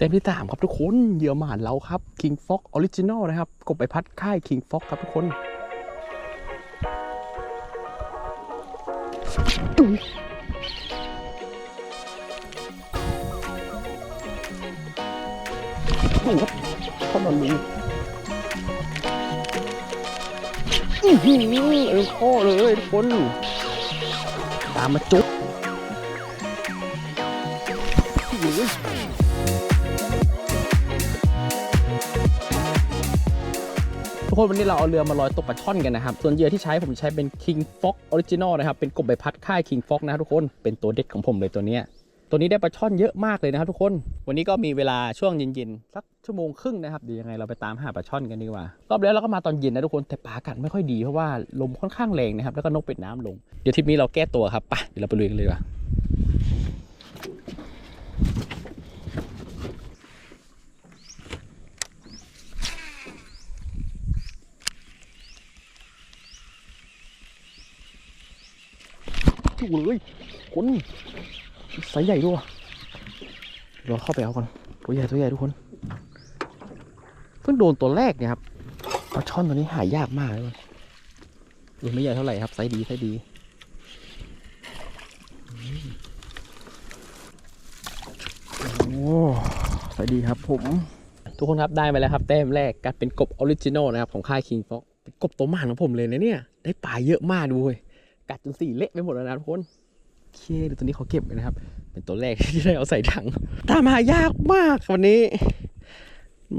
เต็มที่สามครับทุกคนเยื่อหมานเราครับ King Fox Original นะครับกบใบพัดค่าย King Fox ครับทุกคนอุ๊ยดูครับข้ามาลุยอื้อหือเอ็นข้อเลยทุกคน ตามมาจุ๊บ คนวันนี้เราเอาเรือมาลอยตกปลาช่อนกันนะครับ ส่วนเหยื่อที่ใช้ผมใช้เป็น King Fox Original นะครับ เป็นกบใบพัดค่าย King Fox นะครับทุกคน เป็นตัวเด็ดของผมเลยตัวนี้ตัวนี้ได้ปลาช่อนเยอะมากเลยนะครับทุกคน วันนี้ก็มีเวลาช่วงเย็นๆสักชั่วโมงครึ่งนะครับเดี๋ยวยังไงเราไปตามหาปลาช่อนกันดีกว่ารอบแล้วเราก็มาตอนเย็นนะทุกคนแต่ปลาอากาศไม่ค่อยดีเพราะว่าลมค่อนข้างแรงนะครับแล้วก็นกเป็ดน้ำลง เดี๋ยวทริปนี้เราแก้ตัวครับไปเดี๋ยวเราไปลุยกันเลยดีกว่า ถูกเลยคนไซส์ใหญ่ด้วยเราเข้าไปเอาก่อนตัวใหญ่ตัวใหญ่ทุกคน เพิ่งโดนตัวแรกเนี่ยครับปลาช่อนตัวนี้หายากมากเลยยังไม่ใหญ่เท่าไหร่ครับไซส์ดีไซส์ดีโอ้ไซส์ดีครับผม ทุกคนครับได้มาแล้วครับ แต้มแรกกัดเป็นกบออริจินอลนะครับของค่าย King Fox เป็นกบตัวมานของผมเลยนะเนี่ย ได้ปลาเยอะมากด้วย กัดจนสีเละไปหมดแล้วนะทุกคนโอเคเดี๋ยวตัวนี้เขาเก็บไว้นะครับ เป็นตัวแรกที่ได้เอาใส่ถัง ตามหายากมากวันนี้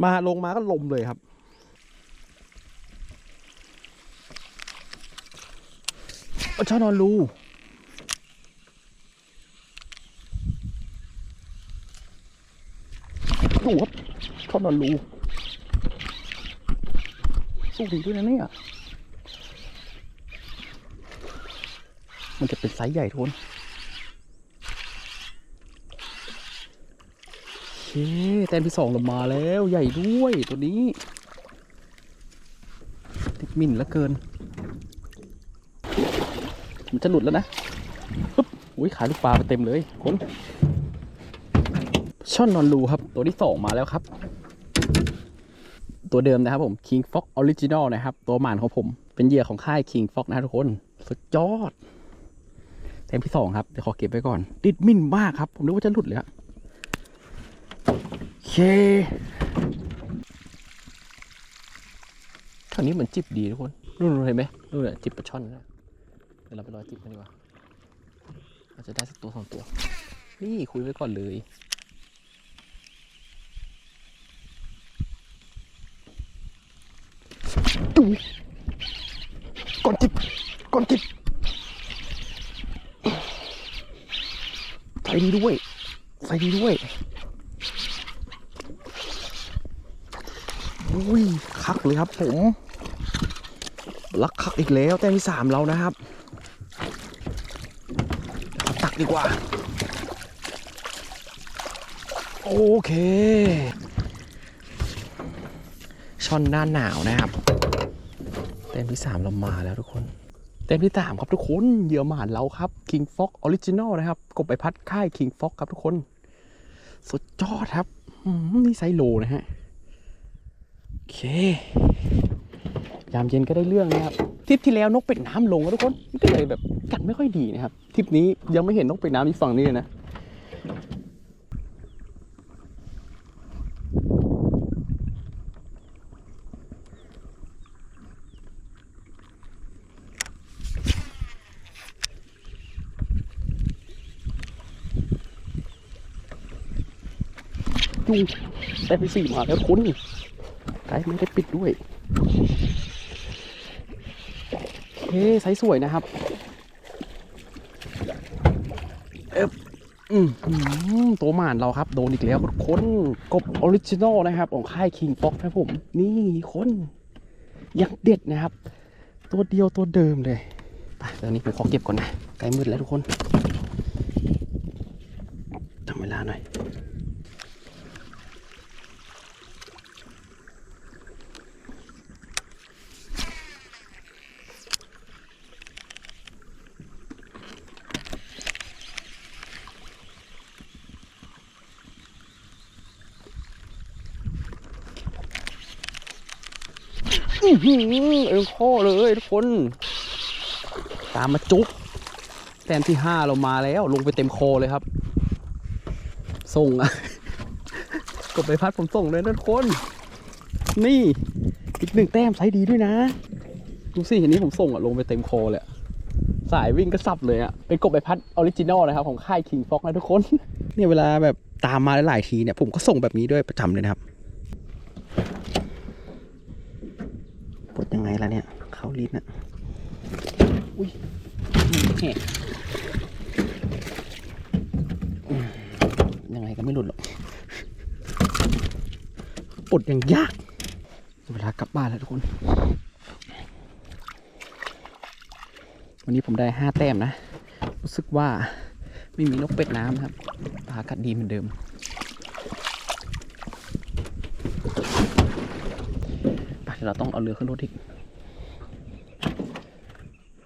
มาลงมาก็ลมเลยครับปลาชอนนอนรูดูครับชอนนอนรูสู้ดีด้วยนะเนี่ย มันจะเป็นไซส์ใหญ่ทุนเคแต้มที่สองเรามาแล้วใหญ่ด้วยตัวนี้ ติดมินลือเกิน มันจะหลุดแล้วนะปึ๊บอุ้ยขายลูกปลาไปเต็มเลยคนช่อนนอนรูครับ ตัวที่สองมาแล้วครับ ตัวเดิมนะครับผม King Fox Original นะครับ ตัวหมานของผม เป็นเหยื่อของค่าย King Fox นะทุกคน สุดยอด เต็มที่สองครับเดี๋ยวขอเก็บไว้ก่อน ติดมินมากครับ ผมนึกว่าจะหลุดเลยอะโอเคคราวนี้เหมือนจิบดีทุกคนนู่นๆเห็นไหมนู่นน่ะจิบปลาช่อนนะเดี๋ยวเราไปรอจิบกันดีกว่าอาจจะได้สักตัวสองตัว นี่คุยไว้ก่อนเลยดูก่อนจิบก่อนจิบ ใส่ ดีด้วยใส่ดีด้วยอุ้ยคักเลยครับผมลักคักอีกแล้วแต้มที่สามเรานะครับ ตักดีกว่า โอเคช่อนหน้าหนาวนะครับ แต้มที่สามเรามาแล้วทุกคน เต็มที่สามครับทุกคนเยื่อหมานเราครับ King Fox Original นะครับกบใบพัดค่าย King Fox ครับทุกคน สุดยอดครับนี่ไซโลนะฮะโอเค ยามเย็นก็ได้เรื่องนะครับทริปที่แล้วนกเป็ดน้ำลงนะทุกคนมันก็เลยแบบกัดไม่ค่อยดีนะครับทริปนี้ยังไม่เห็นนกเป็ดน้ำอีกฝั่งนี้เลยนะ ดูแต่ไปสี่มาแล้วคุณไกด์ไม่ได้ปิดด้วยโอเคไซส์สวยนะครับเอ๊บอืมตัวหมานเราครับ โดนอีกแล้วคนกบออริจินอลนะครับ ของค่าย King Fox ครับผม นี่คนยังเด็ดนะครับ ตัวเดียวตัวเดิมเลยไปตอนนี้ผมขอเก็บก่อนนะใกล้มืดแล้วทุกคนทำเวลาหน่อย เอ็งข้อเลยทุกคน ตามมาจุ๊บแต้มที่ห้าเรามาแล้ว ลงไปเต็มคอเลยครับ ส่งอะกดใบพัดผมส่งเลยทุกคน นี่อีกหนึ่งแต้มไซส์ดีด้วยนะดูสิเห็นนี้ผมส่งอะลงไปเต็มคอเลยสายวิ่งก็สับเลยอะเป็นกบใบพัดออริจินอลนะครับ ของค่าย King Fox นะทุกคน เนี่ยเวลาแบบตามมาหลายทีเนี่ย ผมก็ส่งแบบนี้ด้วยประจำเลยนะครับ ปลดยังไงล่ะเนี่ย เข้าลิ้นอะอุ้ยแหกยังไงก็ไม่หลุดหรอกปลดอยังยากเวลากลับบ้านแล้วทุกคน วันนี้ผมได้ห้าแต้มนะ รู้สึกว่าไม่มีนกเป็ดน้ำครับปลากัดดีเหมือนเดิม ไปเดี๋ยวเราต้องเอาเรือขึ้นรถอีก